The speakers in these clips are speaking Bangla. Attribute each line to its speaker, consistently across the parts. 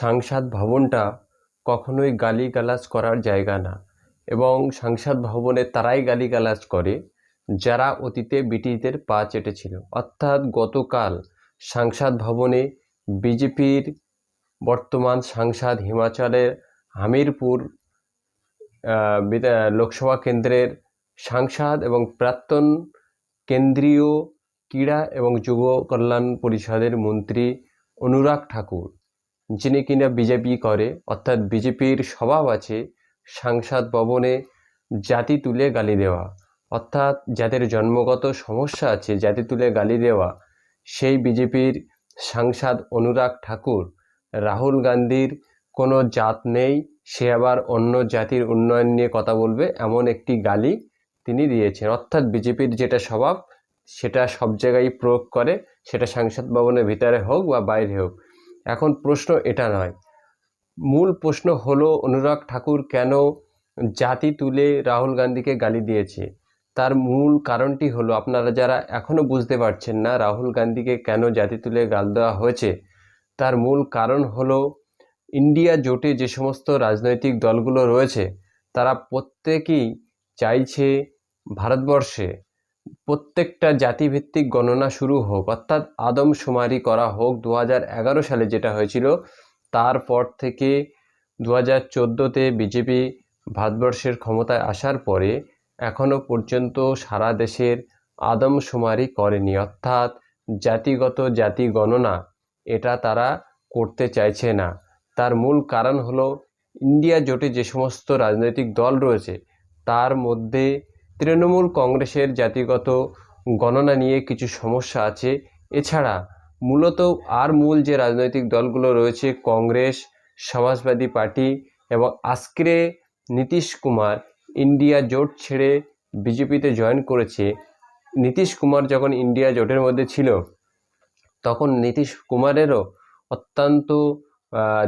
Speaker 1: সাংসদ ভবনটা কখনোই গালিগালাজ করার জায়গা না এবং সাংসদ ভবনে তারাই গালিগালাজ করে যারা অতীতে ব্রিটিশদের পা চেটেছিল। অর্থাৎ গতকাল সাংসদ ভবনে বিজেপির বর্তমান সাংসদ হিমাচলের হামিরপুর লোকসভা কেন্দ্রের সাংসদ এবং প্রাক্তন কেন্দ্রীয় ক্রীড়া এবং যুব কল্যাণ পরিষদের মন্ত্রী অনুরাগ ঠাকুর। যিনি কিনা বিজেপি করে, অর্থাৎ বিজেপির স্বভাব আছে সাংসদ ভবনে জাতি তুলে গালি দেওয়া। অর্থাৎ যাদের জন্মগত সমস্যা আছে জাতি তুলে গালি দেওয়া, সেই বিজেপির সাংসদ অনুরাগ ঠাকুর, রাহুল গান্ধীর কোনো জাত নেই, সে আবার অন্য জাতির উন্নয়ন নিয়ে কথা বলবে এমন একটি গালি তিনি দিয়েছেন। অর্থাৎ বিজেপির যেটা স্বভাব, সেটা সব জায়গায় প্রয়োগ করে, সেটা সাংসদ ভবনের ভিতরে হোক বা বাইরে হোক। এখন প্রশ্ন এটা নয়। মূল প্রশ্ন হলো, অনুরাগ ঠাকুর কেন জাতি তুলে রাহুল গান্ধীকে গালি দিয়েছে? তার মূল কারণটি হলো, আপনারা যারা এখনও বুঝতে পারছেন না রাহুল গান্ধীকে কেন জাতি তুলে গাল দেওয়া হয়েছে, তার মূল কারণ হলো, ইন্ডিয়া জোটে যে সমস্ত রাজনৈতিক দলগুলো রয়েছে, তারা প্রত্যেকেই চাইছে ভারতবর্ষে প্রত্যেকটা জাতিভিত্তিক গণনা শুরু হোক, অর্থাৎ আদমশুমারি করা হোক দু সালে যেটা হয়েছিল তারপর থেকে দু হাজার চোদ্দোতে বিজেপি ভারতবর্ষের ক্ষমতায় আসার পরে এখনও পর্যন্ত সারা দেশের আদমশুমারি করেনি। অর্থাৎ জাতিগত জাতি গণনা এটা তারা করতে চাইছে না। তার মূল কারণ হলো, ইন্ডিয়া জোটে যে সমস্ত রাজনৈতিক দল রয়েছে, তার মধ্যে তৃণমূল কংগ্রেসের জাতিগত গণনা নিয়ে কিছু সমস্যা আছে। এছাড়া মূলত আর মূল যে রাজনৈতিক দলগুলো রয়েছে, কংগ্রেস, সমাজবাদী পার্টি এবং আজকে নীতিশ কুমার ইন্ডিয়া জোট ছেড়ে বিজেপিতে জয়েন করেছে। নীতিশ কুমার যখন ইন্ডিয়া জোটের মধ্যে ছিল, তখন নীতিশ কুমারেরও অত্যন্ত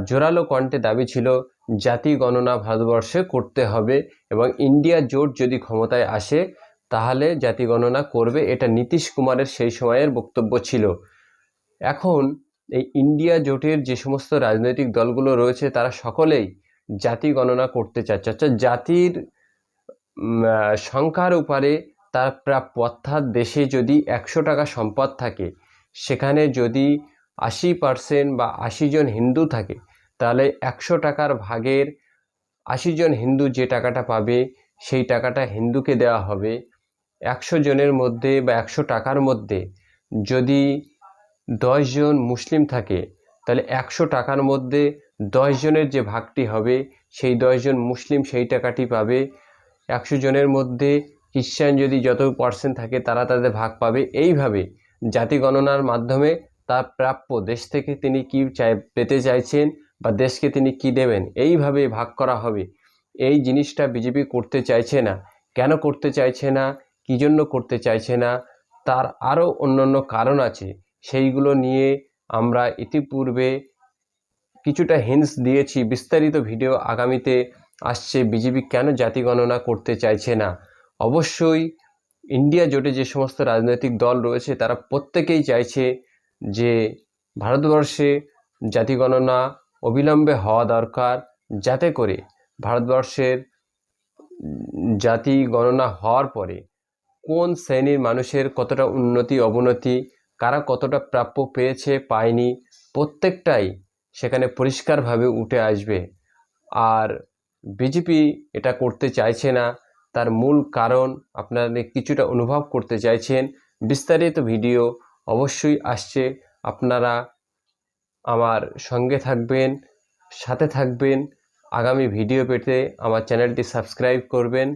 Speaker 1: জোরালো কণ্ঠে দাবি ছিল জাতি গণনা ভারতবর্ষে করতে হবে এবং ইন্ডিয়া জোট যদি ক্ষমতায় আসে, তাহলে জাতি গণনা করবে এটা নীতিশ কুমারের সেই সময়ের বক্তব্য ছিল। এখন এই ইন্ডিয়া জোটের যে সমস্ত রাজনৈতিক দলগুলো রয়েছে, তারা সকলেই জাতি গণনা করতে চাচ্ছে। অর্থাৎ জাতির সংখ্যার উপরে তার প্রাপ্য অর্থাৎ দেশে যদি একশো টাকা সম্পদ থাকে, সেখানে যদি আশি পার্সেন্ট বা আশি জন হিন্দু থাকে তাহলে একশো টাকার ভাগের আশি জন হিন্দু যে টাকাটা পাবে, সেই টাকাটা হিন্দুকে দেওয়া হবে। একশো জনের মধ্যে বা একশো টাকার মধ্যে যদি জন মুসলিম থাকে, তাহলে একশো টাকার মধ্যে জনের যে ভাগটি হবে, সেই জন মুসলিম সেই টাকাটি পাবে। একশো জনের মধ্যে খ্রিশ্চান যদি যত পার্সেন্ট থাকে, তারা তাদের ভাগ পাবে। এইভাবে জাতি গণনার মাধ্যমে তার প্রাপ্য দেশ থেকে তিনি কি চাই, পেতে চাইছেন বা দেশকে তিনি কি দেবেন? এইভাবে ভাগ করা হবে। এই জিনিসটা বিজেপি করতে চাইছে না। কেন করতে চাইছে না? কী জন্য করতে চাইছে না? তার আরও অন্যান্য কারণ আছে। সেইগুলো নিয়ে আমরা ইতিপূর্বে কিছুটা হিন্স দিয়েছি। বিস্তারিত ভিডিও আগামীতে আসছে। বিজেপি কেন জাতি গণনা করতে চাইছে না? অবশ্যই ইন্ডিয়া জোটে যে সমস্ত রাজনৈতিক দল রয়েছে, তারা প্রত্যেকেই চাইছে যে ভারতবর্ষে জাতি গণনা অবিলম্বে হওয়া দরকার যাতে করে ভারতবর্ষের জাতি গণনা হওয়ার পরে কোন শ্রেণির মানুষের কতটা উন্নতি, অবনতি, কারা কতটা প্রাপ্য পেয়েছে, পায়নি, প্রত্যেকটাই সেখানে পরিষ্কারভাবে উঠে আসবে। আর বিজেপি এটা করতে চাইছে না, তার মূল কারণ আপনারা কিছুটা অনুভব করতে চাইছেন। বিস্তারিত ভিডিও অবশ্যই আসছে, আপনারা আমার সঙ্গে থাকবেন, সাথে থাকবেন। আগামী ভিডিও পেতে আমার চ্যানেলটি সাবস্ক্রাইব করবেন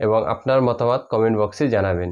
Speaker 1: এবং আপনার মতামত কমেন্ট বক্সে জানাবেন।